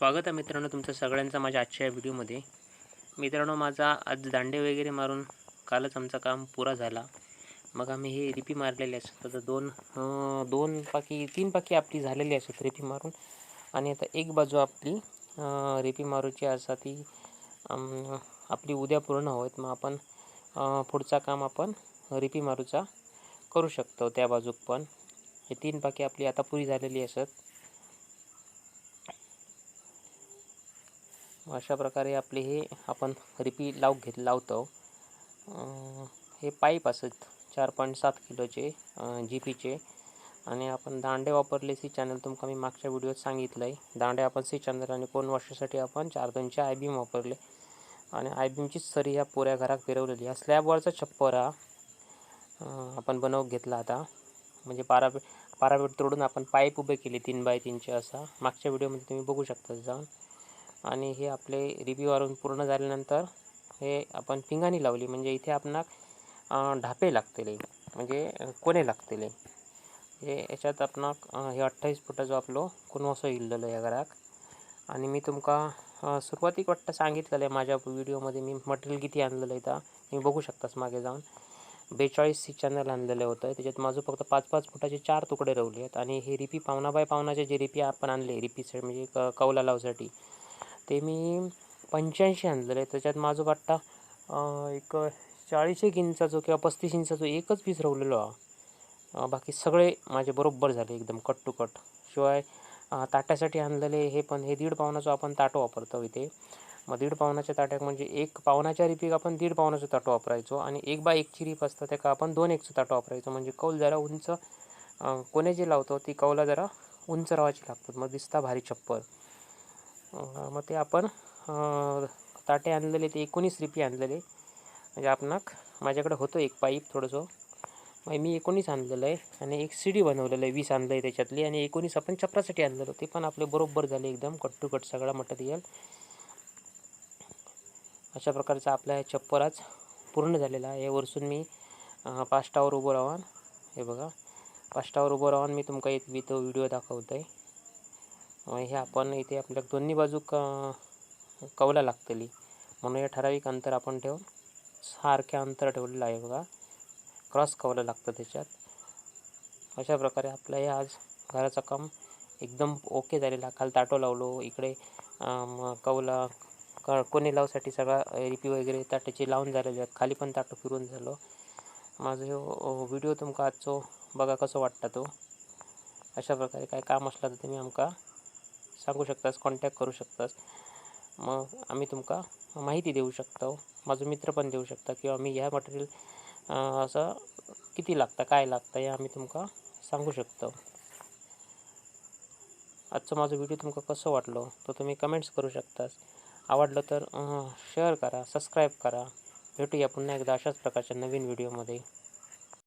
स्वागत आहे मित्रांनो तुमचं सगळ्यांचं माझ्या आजच्या या व्हिडिओमध्ये. मित्रांनो माझा आज दांडे वगैरे मारून कालच आमचं काम पुरा झाला. मग आम्ही हे रिपी मारलेले असतात आता दोन दोन पाकी तीन पाकी आपली झालेली असतात रिपी मारून. आणि आता एक बाजू आपली रिपी मारूची असा ती आपली उद्या पूर्ण होत. मग आपण पुढचा काम आपण रिपी मारूचा करू शकतो त्या बाजूक पण. हे तीन पाकी आपली आता पुरी झालेली असत अशा प्रकारे आपले हे आपण रिपी लाव घेत लावतो. हे पाईप असत चार पॉईंट सात किलोचे जी पीचे आणि आपण दांडे वापरले सी चॅनल तुमका मी मागच्या व्हिडिओत सांगितलं आहे दांडे आपण सी चॅनल आणि कोण वर्षासाठी आपण चार दोनचे आय बीम वापरले. आणि आय बीमचीच सरी ह्या पुऱ्या घरात फिरवलेली. हा स्लॅबवरचा छप्पर हा आपण बनव घेतला आता. म्हणजे पारा पाराबेट तोडून आपण पाईप उभे केले तीन बाय तीनचे असा. मागच्या व्हिडिओमध्ये तुम्ही बघू शकता जाऊन आणि हे आपले रिव्ह्यूवरून पूर्ण झाल्यानंतर हे आपण पिंगाणी लावली. म्हणजे इथे आपणाक ढापे लागतले. म्हणजे कोणे लागतले. हे याच्यात आपणाक हे अठ्ठावीस फुटाचो आपलो कुणवसो इल्लेलो या घराक. आणि मी तुमका सुरवातीक सुरुवातीक वाटतं सांगितलेलं आहे. माझ्या व्हिडिओमध्ये मी मटेरियल किती आणलेलं आहे तुम्ही बघू शकतास मागे जाऊन. बेचाळीस सी चॅनल आणलेलं होतं. त्याच्यात माझं फक्त पाच पाच फुटाचे चार तुकडे रवले आहेत. आणि हे रिपी पावना बाय पावनाचे जे रिपी आपण आणले रिपी म्हणजे क कौला लावसाठी ते मी पंच्याऐंशी आणलेलं आहे. त्याच्यात माझं वाटता एक चाळीस एक इंचाचं किंवा पस्तीस इंचाचं एकच पीस रवलेलो हा बाकी सगळे माझे बरोबर झाले एकदम कट टू कट शिवाय ताट्यासाठी आणलेले हे पण हे दीड पावनाचं आपण ताटं वापरतो इथे. मग दीड पावनाच्या ताट्याक म्हणजे एक पावनाच्या रिपीक आपण दीड पावनाचं ताटं वापरायचो आणि एक बाय एकची रीप असतं त्याका आपण दोन एकचं ताटं वापरायचो. म्हणजे कौल जरा उंच कोणे जे लावतो ती कौला जरा उंच रावाची लागतात. मग दिसता भारी छप्पर. मग ते आपण ताटे आणलेले ते एकोणीस रिपी आणलेले. म्हणजे आपणाक माझ्याकडे होतं एक पाईप थोडंसं. मग मी एकोणीस आणलेलं आहे आणि एक सी डी बनवलेलं आहे वीस आणलं आहे त्याच्यातली. आणि एकोणीस आपण चपरासाठी आणलेलं. ते पण आपले बरोबर झाले एकदम कट टू कट सगळा मटेरियल अशा प्रकारचा आपला हे आज पूर्ण झालेला आहे. वरसून मी पास्टावर उभं राहून हे बघा. पास्टावर उभं राहून मी तुमका एक मी तो व्हिडिओ दाखवतो आहे हे आपण इथे आपल्या दोन्ही बाजू क कवला लागतली. म्हणून हे ठराविक अंतर आपण ठेवून सारख्या अंतर ठेवलेलं आहे बघा. क्रॉस कवलं लागतं त्याच्यात. अशा प्रकारे आपलं हे आज घराचं काम एकदम ओके झालेला आहे. खाली ताटो लावलो इकडे कवला क कोणी लावसाठी सगळा रिपी वगैरे ताटाची लावून झालेली आहेत. खाली पण ताटो फिरून झालो. माझं ह्यो व्हिडिओ तुमका आजचो बघा कसं वाटतं तो. अशा प्रकारे काय काम असलं तर तुम्ही आमका सांगू शकतास कॉन्टॅक्ट करू शकतास. मग आम्ही तुमका माहिती देऊ शकतो. माझं मित्र पण देऊ शकता किंवा मी ह्या मटेरियल असं किती लागतं काय लागतं हे आम्ही तुमका सांगू शकतो. आजचा माझं व्हिडिओ तुमका कसं वाटलो तो तुम्ही कमेंट्स करू शकतास. आवडलं तर शेअर करा सबस्क्राईब करा. भेटूया पुन्हा एकदा अशाच प्रकारच्या नवीन व्हिडिओमध्ये